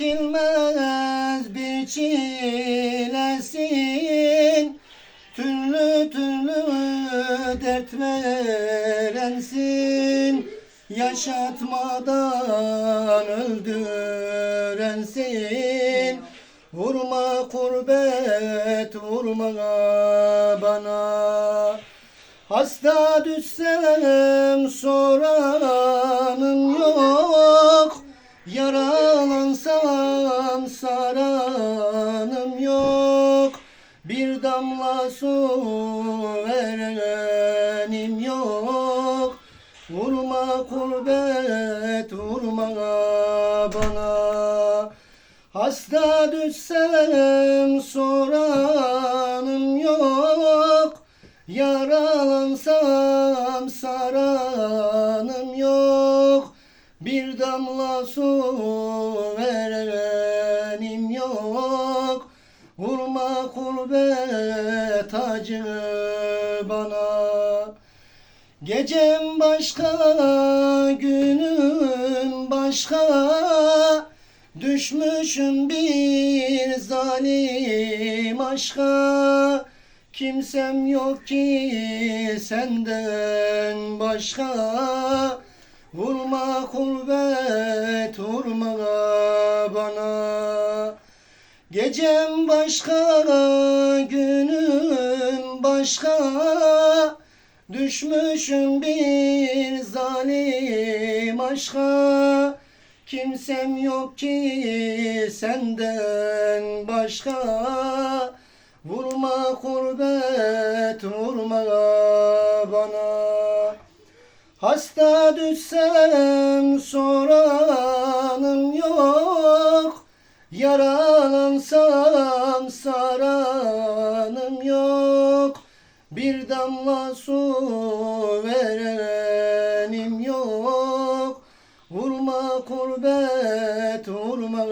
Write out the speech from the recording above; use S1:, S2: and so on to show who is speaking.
S1: çekilmez bir çilesin. Türlü türlü dert verensin. Yaşatmadan öldürensin. Vurma kurbet vurma bana. Hasta düşsem soranım Yaralansam saranım yok. Bir damla su verenim yok. Vurma kurbet vurma bana. Hasta düşsem soranım yok. Yaralansam saranım Bir damla su verenim yok. Vurma kurbet acı bana. Gecem başka, günüm başka. Düşmüşüm bir zalim aşka. Kimsem yok ki senden başka Vurma kurbet vurma bana. Gecem başka, günüm başka. Düşmüşüm bir zalim aşka. Kimsem yok ki senden başka. Vurma kurbet vurma bana Hasta düşsem soranım yok. Yaralansam saranım yok. Bir damla su verenim yok. Vurma kurbet vurma